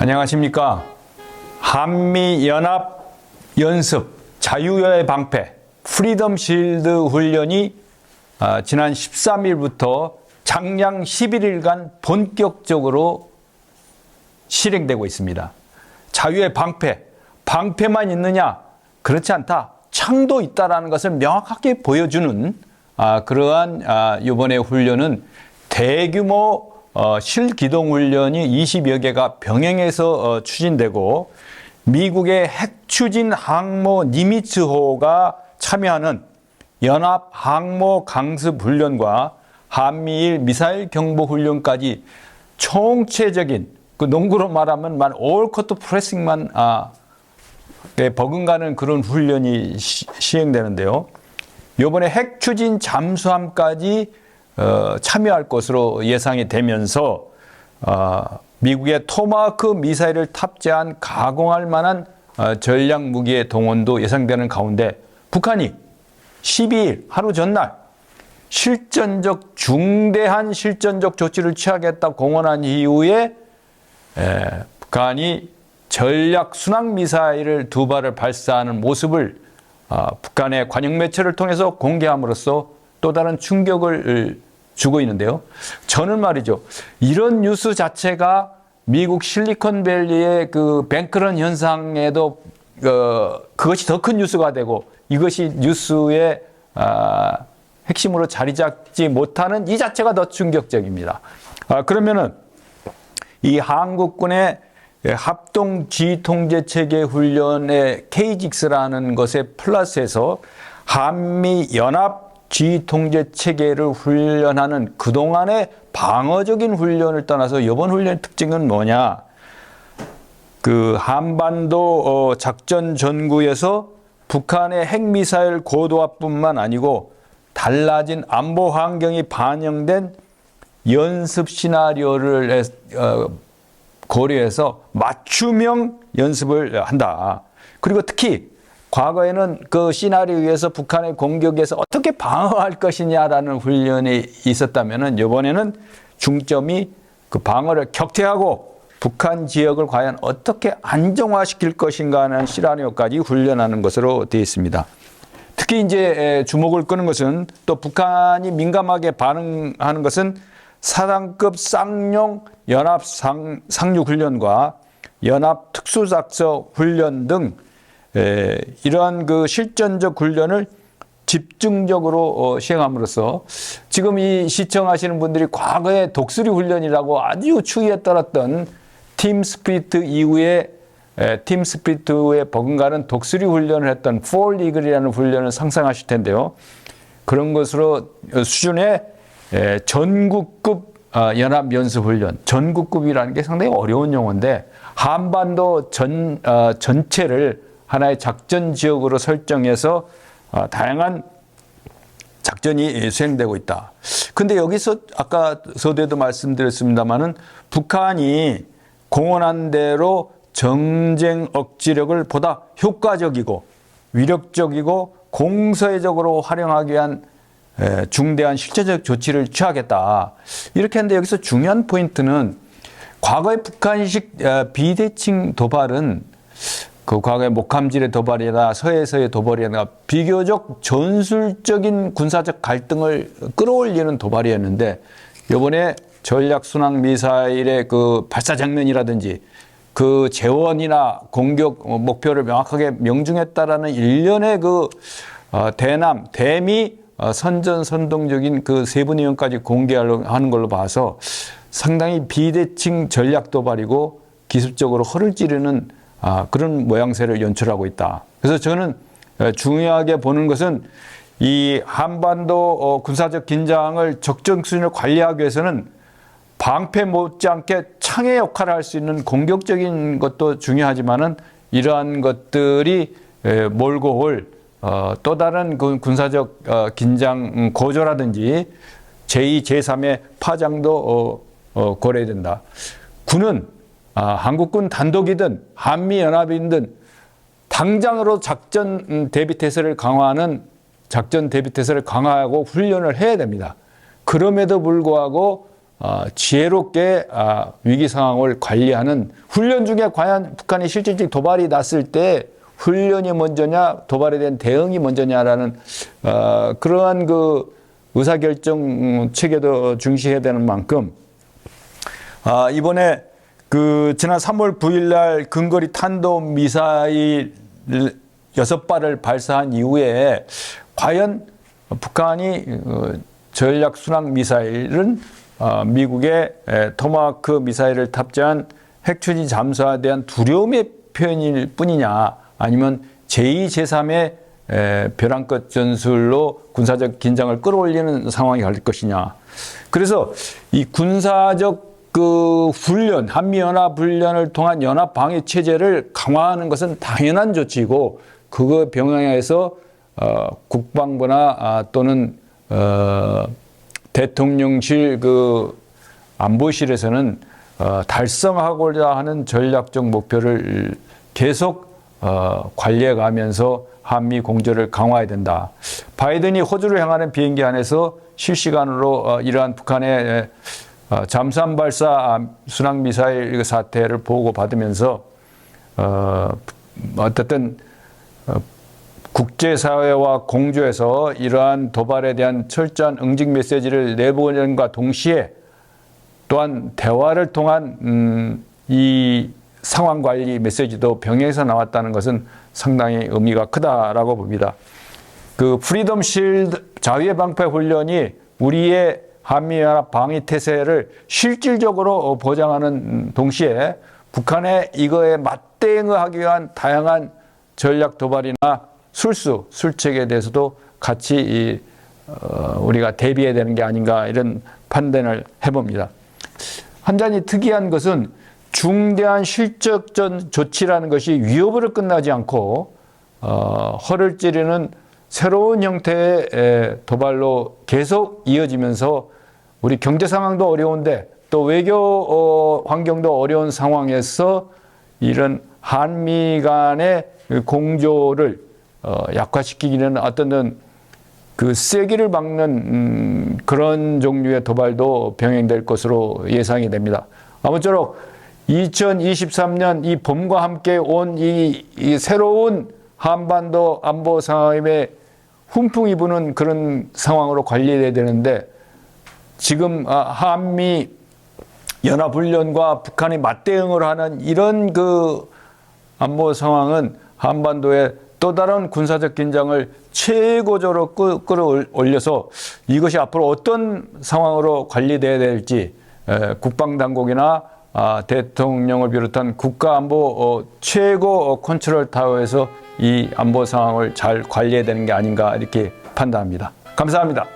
안녕하십니까. 한미연합 연습 자유의 방패 프리덤 실드 훈련이 아, 지난 13일부터 장량 11일간 본격적으로 실행되고 있습니다. 자유의 방패, 방패만 있느냐? 그렇지 않다. 창도 있다라는 것을 명확하게 보여주는 아, 그러한 아, 이번에 훈련은 대규모 어, 실기동 훈련이 20여 개가 병행해서 어, 추진되고 미국의 핵 추진 항모 니미츠호가 참여하는 연합 항모 강습 훈련과 한미일 미사일 경보 훈련까지 총체적인 그 농구로 말하면 만 올커트 프레싱만 아, 에 버금가는 그런 훈련이 시, 시행되는데요. 이번에 핵 추진 잠수함까지 어, 참여할 것으로 예상이 되면서 어, 미국의 토마호크 미사일을 탑재한 가공할 만한 어, 전략 무기의 동원도 예상되는 가운데 북한이 12일 하루 전날 실전적 중대한 실전적 조치를 취하겠다 공언한 이후에 에, 북한이 전략 순항 미사일을 두 발을 발사하는 모습을 아, 북한의 관영 매체를 통해서 공개함으로써 또 다른 충격을 주고 있는데요. 저는 말이죠. 이런 뉴스 자체가 미국 실리콘밸리의 그 뱅크런 현상에도 어, 그것이 더 큰 뉴스가 되고 이것이 뉴스의 아, 핵심으로 자리 잡지 못하는 이 자체가 더 충격적입니다. 아, 그러면은 이 한국군의 합동 G 통제 체계 훈련의 KGX라는 것에 플러스해서 한미 연합 G 통제 체계를 훈련하는 그동안의 방어적인 훈련을 떠나서 이번 훈련의 특징은 뭐냐? 그 한반도 어, 작전 전구에서 북한의 핵미사일 고도화뿐만 아니고 달라진 안보 환경이 반영된 연습 시나리오를 어, 고려해서 맞춤형 연습을 한다. 그리고 특히 과거에는 그 시나리오에서 북한의 공격에서 어떻게 방어할 것이냐라는 훈련이 있었다면은 이번에는 중점이 그 방어를 격퇴하고 북한 지역을 과연 어떻게 안정화시킬 것인가 하는 시나리오까지 훈련하는 것으로 되어 있습니다. 특히 이제 주목을 끄는 것은 또 북한이 민감하게 반응하는 것은 사단급 쌍용 연합 상, 상륙 훈련과 연합 특수작전 훈련 등 에, 이러한 그 실전적 훈련을 집중적으로 어, 시행함으로써 지금 이 시청하시는 분들이 과거에 독수리 훈련이라고 아주 추위에 떨었던 팀 스피리트 이후에 에, 팀 스피리트에 버금가는 독수리 훈련을 했던 폴 이글이라는 훈련을 상상하실 텐데요. 그런 것으로 수준의 에, 전국급 어, 연합 연습 훈련, 전국급이라는 게 상당히 어려운 용어인데 한반도 전 어, 전체를 하나의 작전 지역으로 설정해서 어, 다양한 작전이 수행되고 있다. 근데 여기서 아까 서두에도 말씀드렸습니다만은 북한이 공언한 대로 정쟁 억지력을 보다 효과적이고 위력적이고 공세적으로 활용하기 위한 중대한 실제적 조치를 취하겠다. 이렇게 했는데 여기서 중요한 포인트는 과거의 북한식 비대칭 도발은 그 과거의 목함질의 도발이나 서해에서의 도발이나 비교적 전술적인 군사적 갈등을 끌어올리는 도발이었는데 이번에 전략 순항 미사일의 그 발사 장면이라든지 그 재원이나 공격 목표를 명확하게 명중했다라는 일련의 그 어, 대남 대미 어, 선전 선동적인 그 세부 내용까지 공개하는 걸로 봐서 상당히 비대칭 전략 도발이고 기술적으로 허를 찌르는 아, 그런 모양새를 연출하고 있다. 그래서 저는 어, 중요하게 보는 것은 이 한반도 어, 군사적 긴장을 적정 수준으로 관리하기 위해서는 방패 못지않게 창의 역할을 할 수 있는 공격적인 것도 중요하지만은 이러한 것들이 몰고 올 어, 또 다른 그 군사적 어, 긴장 고조라든지 제2, 제3의 파장도 어, 어, 고려된다. 군은 아, 한국군 단독이든 한미연합이든 당장으로 작전 음, 대비 태세를 강화하는 작전 대비 태세를 강화하고 훈련을 해야 됩니다. 그럼에도 불구하고 어, 지혜롭게 아, 위기 상황을 관리하는 훈련 중에 과연 북한이 실질적 도발이 났을 때 훈련이 먼저냐 도발에 대한 대응이 먼저냐라는 어, 그러한 그 의사결정 체계도 중시해야 되는 만큼 아, 이번에 그 지난 3월 9일 날 근거리 탄도 미사일 여섯 발을 발사한 이후에 과연 북한이 어, 전략 순항 미사일은 어, 미국의 에, 토마호크 미사일을 탑재한 핵추진 잠수함에 대한 두려움의 표현일 뿐이냐 아니면 제2, 제3의 에, 벼랑끝 전술로 군사적 긴장을 끌어올리는 상황이 갈 것이냐. 그래서 이 군사적 그 훈련, 한미연합 훈련을 통한 연합 방위 체제를 강화하는 것은 당연한 조치이고 그거 병행해서 어, 국방부나 아, 또는 어, 대통령실 그 안보실에서는 어, 달성하고자 하는 전략적 목표를 계속 어, 관리해 가면서 한미 공조를 강화해야 된다. 바이든이 호주를 향하는 비행기 안에서 실시간으로 어, 이러한 북한의 어, 잠수함 발사 아, 순항 미사일 사태를 보고 받으면서 어, 어쨌든 어, 국제사회와 공조해서 이러한 도발에 대한 철저한 응징 메시지를 내보낸과 동시에 또한 대화를 통한 음, 이 상황 관리 메시지도 병행해서 나왔다는 것은 상당히 의미가 크다라고 봅니다. 그 프리덤 실드 자유의 방패 훈련이 우리의 한미연합 방위 태세를 실질적으로 보장하는 동시에 북한의 이거에 맞대응을 하기 위한 다양한 전략 도발이나 술수, 술책에 대해서도 같이 이, 어, 우리가 대비해야 되는 게 아닌가 이런 판단을 해봅니다. 한잔이 특이한 것은 중대한 실적전 조치라는 것이 위협으로 끝나지 않고 어, 허를 찌르는 새로운 형태의 에, 도발로 계속 이어지면서 우리 경제 상황도 어려운데 또 외교 어, 환경도 어려운 상황에서 이런 한미 간의 그 공조를 어, 약화시키기는 어떤 그 세기를 막는 음, 그런 종류의 도발도 병행될 것으로 예상이 됩니다. 아무쪼록 2023년 이 봄과 함께 온 이 새로운 한반도 안보 상황에 훈풍이 부는 그런 상황으로 관리돼야 되는데 지금 아, 한미 연합훈련과 북한이 맞대응을 하는 이런 그 안보 상황은 한반도의 또 다른 군사적 긴장을 최고조로 끌- 끌어올려서 이것이 앞으로 어떤 상황으로 관리돼야 될지 에, 국방당국이나 아, 대통령을 비롯한 국가안보 어, 최고 어, 컨트롤 타워에서 이 안보 상황을 잘 관리해야 되는 게 아닌가 이렇게 판단합니다. 감사합니다.